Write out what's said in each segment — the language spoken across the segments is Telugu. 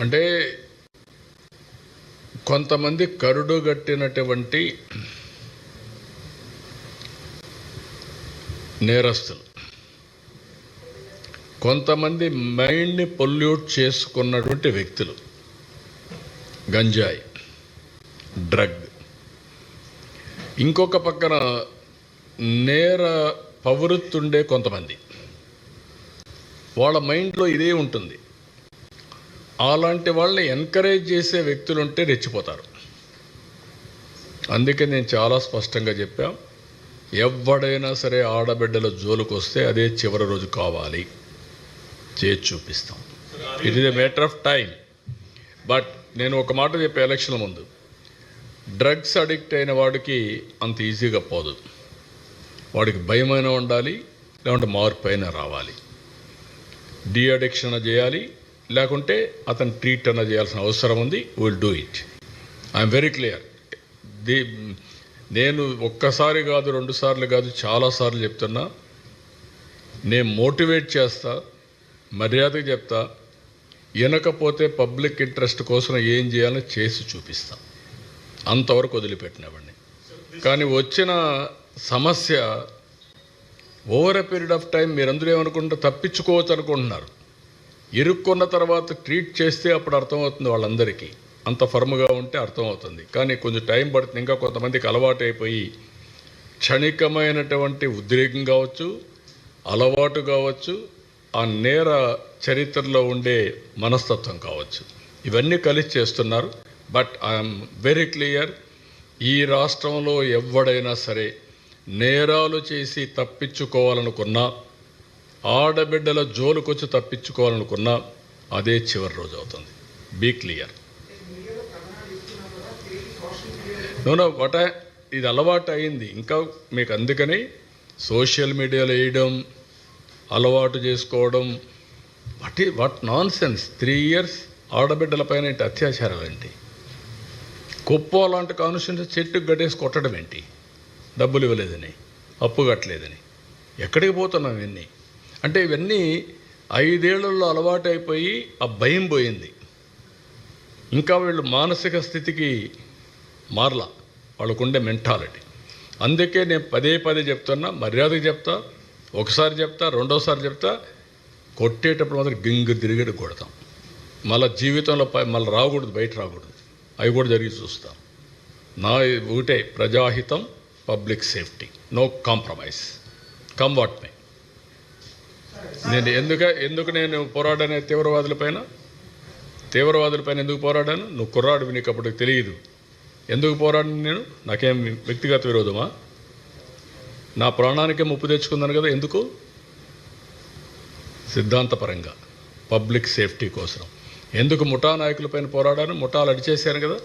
అంటే కొంతమంది కరుడు గట్టినటువంటి నేరస్తులు కొంతమంది మైండ్ని పొల్యూట్ చేసుకున్నటువంటి వ్యక్తులు గంజాయి డ్రగ్. ఇంకొక పక్కన నేర పవృత్తుండే కొంతమంది. వాళ్ళ మైండ్లో ఇదే ఉంటుంది. అలాంటి వాళ్ళని ఎంకరేజ్ చేసే వ్యక్తులు ఉంటే రెచ్చిపోతారు. అందుకే నేను చాలా స్పష్టంగా చెప్పా ఎవడైనా సరే ఆడబిడ్డల జోలుకు వస్తే అదే చివరి రోజు కావాలి. చేసి చూపిస్తాం. It is a matter of time but నేను ఒక మాట చెప్పే ఎలక్షన్ ముందు డ్రగ్స్ అడిక్ట్ అయిన వాడికి అంత ఈజీగా పోదు. వాడికి భయమైనా ఉండాలి లేకుంటే మార్పు అయినా రావాలి. డీ అడిక్షన్ చేయాలి లేకుంటే అతను ట్రీట్ అన్న చేయాల్సిన అవసరం ఉంది will do it I'm very clear the నేను ఒక్కసారి కాదు రెండు సార్లు కాదు చాలాసార్లు చెప్తున్నా. నేను మోటివేట్ చేస్తా మర్యాదగా చెప్తా. వినకపోతే పబ్లిక్ ఇంట్రెస్ట్ కోసం ఏం చేయాలో చేసి చూపిస్తా. అంతవరకు వదిలిపెట్టినవాడిని కానీ వచ్చిన సమస్య over a period of time మీరందరూ ఏమనుకుంటారు? తప్పించుకోవచ్చు అనుకుంటున్నారు ఇరుక్కున్న తర్వాత ట్రీట్ చేస్తే అప్పుడు అర్థమవుతుంది వాళ్ళందరికీ. అంత ఫర్మ్గా ఉంటే అర్థమవుతుంది. కానీ కొంచెం టైం పడుతుంది. ఇంకా కొంతమందికి అలవాటు అయిపోయి క్షణికమైనటువంటి ఉద్రేకం కావచ్చు అలవాటు కావచ్చు ఆ నేర చరిత్రలో ఉండే మనస్తత్వం కావచ్చు. ఇవన్నీ కలిసి చేస్తున్నారు. బట్ ఐఎమ్ వెరీ క్లియర్ ఈ రాష్ట్రంలో ఎవడైనా సరే నేరాలు చేసి తప్పించుకోవాలనుకున్నా ఆడబిడ్డల జోలుకొచ్చి తప్పించుకోవాలనుకున్నా అదే చివరి రోజు అవుతుంది. బీ క్లియర్ నూనె వట ఇది అలవాటు అయింది. ఇంకా మీకు అందుకని సోషల్ మీడియాలో వేయడం అలవాటు చేసుకోవడం what what nonsense three years ఆడబిడ్డల పైన ఏంటి అత్యాచారాలు ఏంటి? కుప్ప లాంటి కాన్స్టిట్యూన్సీ చెట్టుకు గట్టేసి కొట్టడం ఏంటి? డబ్బులు ఇవ్వలేదని అప్పు కట్టలేదని. ఎక్కడికి పోతున్నాం ఇవన్నీ? అంటే ఇవన్నీ ఐదేళ్ళలో అలవాటైపోయి ఆ భయం పోయింది. ఇంకా వీళ్ళు మానసిక స్థితికి మారలా. వాళ్ళకుండే మెంటాలిటీ. అందుకే నేను పదే పదే చెప్తున్నా మర్యాద చెప్తా ఒకసారి చెప్తా రెండోసారి చెప్తా కొట్టేటప్పుడు మాత్రం గింగు తిరిగేటి కొడతాం. మళ్ళీ జీవితంలో మళ్ళీ రాకూడదు బయట రాకూడదు. అవి కూడా జరిగి చూస్తాం. నా ఒకటే ప్రజాహితం public safety. No compromise. Come what may. నేను ఎందుక ఎందుకు నేను పోరాడాను తీవ్రవాదులపైన తీవ్రవాదులపైన ఎందుకు పోరాడాను? నువ్వు కుర్రాడు నీకు అప్పటికి తెలియదు. ఎందుకు పోరాడిన నేను? నాకేం వ్యక్తిగత విరోధమా? నా ప్రాణానికే ముప్పు తెచ్చుకున్నాను కదా ఎందుకు? సిద్ధాంతపరంగా పబ్లిక్ సేఫ్టీ కోసం. ఎందుకు ముఠా నాయకులపైన పోరాడాను? ముఠాలు అడిచేశాను కదా.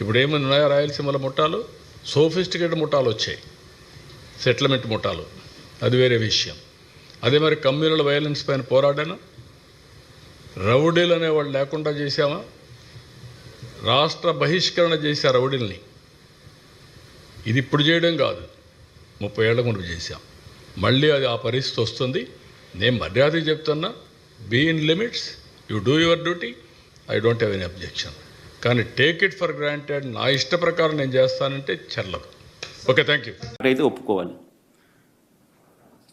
ఇప్పుడు ఏమైంది ఉన్నాయా రాయలసీమలో ముఠాలు? సోఫిస్టికేటెడ్ ముఠాలు వచ్చాయి. సెటిల్మెంట్ ముఠాలు. అది వేరే విషయం. అదే మరి కమ్యూనల్ వైలెన్స్ పైన పోరాడాను? రౌడీలు అనేవాళ్ళు లేకుండా చేశామా రాష్ట్ర బహిష్కరణ చేశా రౌడీల్ని. ఇది ఇప్పుడు చేయడం కాదు. ముప్పై ఏళ్ళ ముందు చేశాం. మళ్ళీ అది ఆ పరిస్థితి వస్తుంది. నేను మర్యాద చెప్తున్నా be in limits you do your duty I don't have any objection కానీ టేక్ ఇట్ ఫర్ గ్రాంటెడ్ నా ఇష్ట ప్రకారం నేను చేస్తానంటే చెల్లదు. ఓకే థ్యాంక్ యూ అయితే ఒప్పుకోవాలి.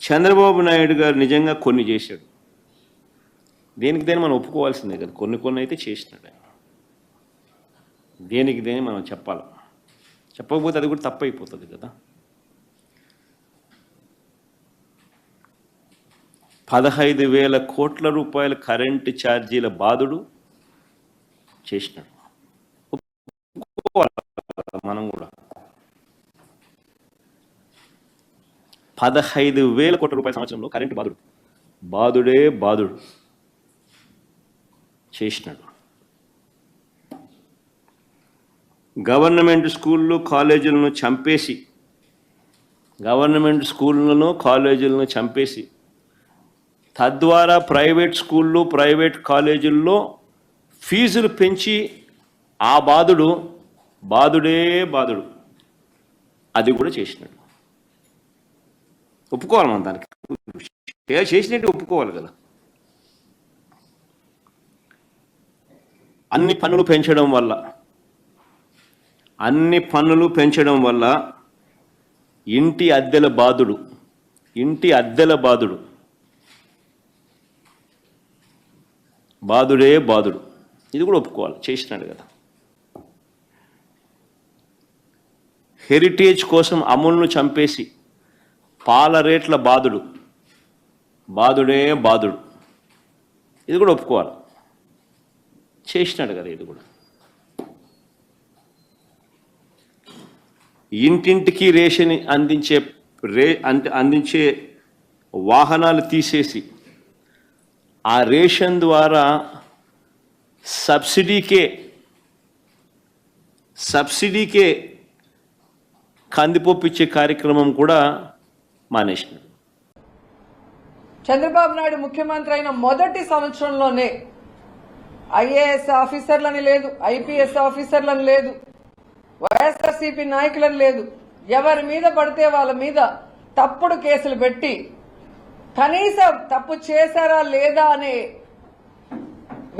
చంద్రబాబు నాయుడు గారు నిజంగా కొన్ని చేశాడు. దేనికి దేని మనం ఒప్పుకోవాల్సిందే కదా. కొన్ని కొన్ని అయితే చేసినాడు. దేనికి దేని మనం చెప్పాలి. చెప్పకపోతే అది కూడా తప్పైపోతుంది కదా. పదహైదు వేల కోట్ల రూపాయల కరెంటు ఛార్జీల బాధుడు చేసినాడు ఒప్పుకోవాలి మనం కూడా పదహైదు వేల కోట్ల రూపాయల సంవత్సరంలో కరెంటు బాధుడు. బాధుడే బాధుడు. చేసినాడు. గవర్నమెంట్ స్కూళ్ళు కాలేజీలను చంపేసి గవర్నమెంట్ స్కూళ్ళను కాలేజీలను చంపేసి తద్వారా ప్రైవేట్ స్కూళ్ళు ప్రైవేట్ కాలేజీల్లో ఫీజులు పెంచి ఆ బాధుడు బాధుడే బాధుడు. అది కూడా చేసినాడు. ఒప్పుకోవాలి మనం దానికి. చేసినట్టు ఒప్పుకోవాలి కదా. అన్ని పన్నులు పెంచడం వల్ల అన్ని పన్నులు పెంచడం వల్ల ఇంటి అద్దెల బాధుడు ఇంటి అద్దెల బాధుడు బాధుడే బాధుడు ఇది కూడా ఒప్పుకోవాలి చేసినాడు కదా. హెరిటేజ్ కోసం అమూల్ను చంపేసి పాల రేట్ల బాధుడు. బాధుడే బాధుడు. ఇది కూడా ఒప్పుకోవాలి. చేసినాడు కదా ఇది కూడా. ఇంటింటికి రేషన్ అందించే రే అందించే వాహనాలు తీసేసి ఆ రేషన్ ద్వారా సబ్సిడీకే సబ్సిడీకే కందిపప్పు ఇచ్చే కార్యక్రమం కూడా మానేసినాడు. చంద్రబాబు నాయుడు ముఖ్యమంత్రి అయిన మొదటి సంవత్సరంలోనే ఐఏఎస్ ఆఫీసర్లని లేదు ఐపీఎస్ ఆఫీసర్లని లేదు వైఎస్ఆర్సీపీ నాయకులను లేదు. ఎవరి మీద పడితే వాళ్ళ మీద తప్పుడు కేసులు పెట్టి కనీసం తప్పు చేశారా లేదా అనే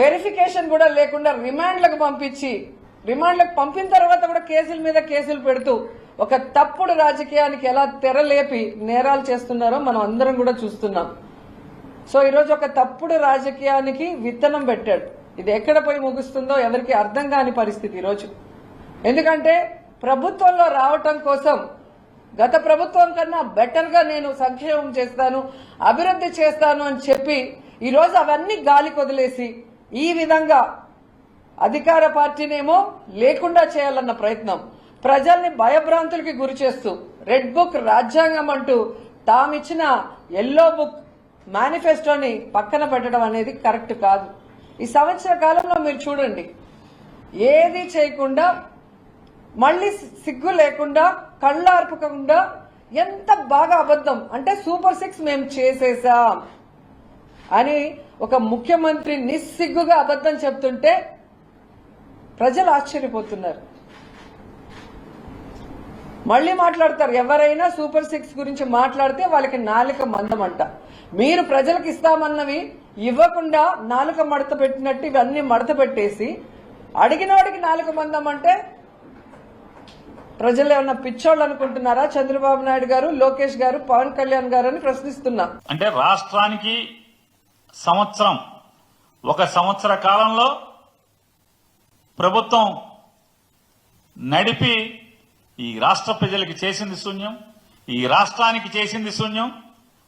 వెరిఫికేషన్ కూడా లేకుండా రిమాండ్లకు పంపించి రిమాండ్లకు పంపిన తర్వాత కూడా కేసుల మీద కేసులు పెడుతూ ఒక తప్పుడు రాజకీయానికి ఎలా తెరలేపి నేరాలు చేస్తున్నారో మనం అందరం కూడా చూస్తున్నాం. సో ఈరోజు ఒక తప్పుడు రాజకీయానికి విత్తనం పెట్టాడు. ఇది ఎక్కడ పోయి ముగుస్తుందో ఎవరికి అర్థం కాని పరిస్థితి ఈరోజు. ఎందుకంటే ప్రభుత్వంలో రావటం కోసం గత ప్రభుత్వం కన్నా బెటర్గా నేను సంక్షేమం చేస్తాను అభివృద్ధి చేస్తాను అని చెప్పి ఈరోజు అవన్నీ గాలి కొదిలేసి ఈ విధంగా అధికార పార్టీనేమో లేకుండా చేయాలన్న ప్రయత్నం. ప్రజల్ని భయభ్రాంతులకి గురి చేస్తూ రెడ్ బుక్ రాజ్యాంగం అంటూ తామిచ్చిన ఎల్లో బుక్ మేనిఫెస్టోని పక్కన పెట్టడం అనేది కరెక్ట్ కాదు. ఈ సంవత్సర కాలంలో మీరు చూడండి. ఏది చేయకుండా మళ్ళీ సిగ్గు లేకుండా కళ్ళార్పకుండా ఎంత బాగా అబద్ధం. అంటే సూపర్ సిక్స్ మేము చేసేసాం అని ఒక ముఖ్యమంత్రి నిస్సిగ్గుగా అబద్ధం చెప్తుంటే ప్రజలు ఆశ్చర్యపోతున్నారు. మళ్ళీ మాట్లాడతారు. ఎవరైనా సూపర్ సిక్స్ గురించి మాట్లాడితే వాళ్ళకి నాలుక మందమంట. మీరు ప్రజలకు ఇస్తామన్నవి ఇవ్వకుండా నాలుక మడత పెట్టినట్టు ఇవన్నీ మడత పెట్టేసి అడిగినోడికి నాలుక మందం అంటే ప్రజలు ఏమన్నా పిచ్చోళ్ళు అనుకుంటున్నారా? చంద్రబాబు నాయుడు గారు లోకేష్ గారు పవన్ కళ్యాణ్ గారు అని ప్రశ్నిస్తున్నా. అంటే రాష్ట్రానికి సంవత్సరం ఒక సంవత్సర కాలంలో ప్రభుత్వం నడిపి ఈ రాష్ట్ర ప్రజలకి చేసింది శూన్యం ఈ రాష్ట్రానికి చేసింది శూన్యం.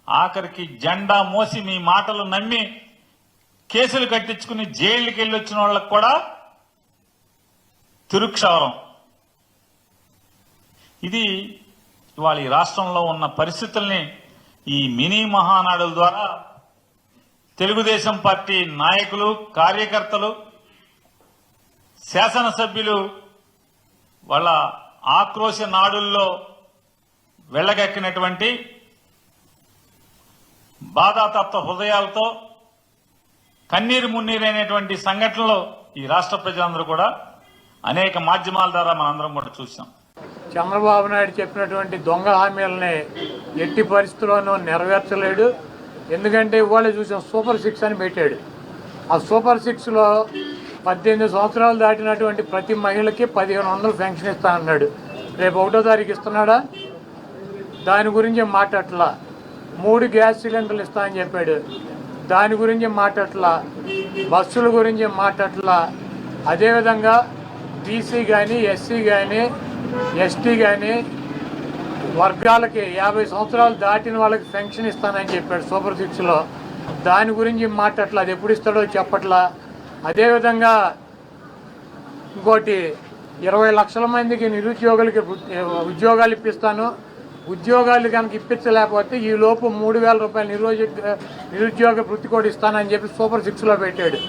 ఆఖరికి జెండా మోసి మీ మాటలు నమ్మి కేసులు కట్టించుకుని జైలుకి వెళ్ళొచ్చిన వాళ్ళకు కూడా తిరుక్షవరం. ఇది ఇవాళ ఈ రాష్ట్రంలో ఉన్న పరిస్థితుల్ని ఈ మినీ మహానాడుల ద్వారా తెలుగుదేశం పార్టీ నాయకులు కార్యకర్తలు శాసనసభ్యులు వాళ్ళ ఆక్రోశ నాడుల్లో వెళ్ళగక్కినటువంటి బాధాతప్త హృదయాలతో కన్నీరు మున్నీరైనటువంటి సంఘటనలు ఈ రాష్ట్ర ప్రజలందరూ కూడా అనేక మాధ్యమాల ద్వారా మనందరం కూడా చూసాం చంద్రబాబు నాయుడు చెప్పినటువంటి దొంగ హామీలని ఎట్టి పరిస్థితుల్లోనూ నెరవేర్చలేడు. ఎందుకంటే ఇవాళ చూసాం సూపర్ సిక్స్ అని పెట్టాడు. ఆ సూపర్ సిక్స్లో పద్దెనిమిది సంవత్సరాలు దాటినటువంటి ప్రతి మహిళకి పదిహేను వందలు పెన్షన్ ఇస్తా అన్నాడు. రేపు ఒకటో తారీఖు ఇస్తున్నాడా? దాని గురించి మాట్లాడలా మూడు గ్యాస్ సిలిండర్లు ఇస్తా అని చెప్పాడు. దాని గురించి మాట్లాడలా బస్సుల గురించి మాట్లాడలా అదేవిధంగా బీసీ కానీ ఎస్సీ కానీ ఎస్టీ కానీ వర్గాలకి యాభై సంవత్సరాలు దాటిన వాళ్ళకి పెన్షన్ ఇస్తానని చెప్పాడు సూపర్ సిక్స్లో. దాని గురించి మాట్లాడట్లా. అది ఎప్పుడు ఇస్తాడో చెప్పట్లా. అదేవిధంగా ఇంకోటి ఇరవై లక్షల మందికి నిరుద్యోగులకి ఉద్యోగాలు ఇప్పిస్తాను. ఉద్యోగాలు కనుక ఇప్పించలేకపోతే ఈ లోపు మూడు వేల రూపాయలు నిరుద్యోగ నిరుద్యోగ వృత్తి కూడా ఇస్తానని చెప్పి సూపర్ సిక్స్లో పెట్టాడు.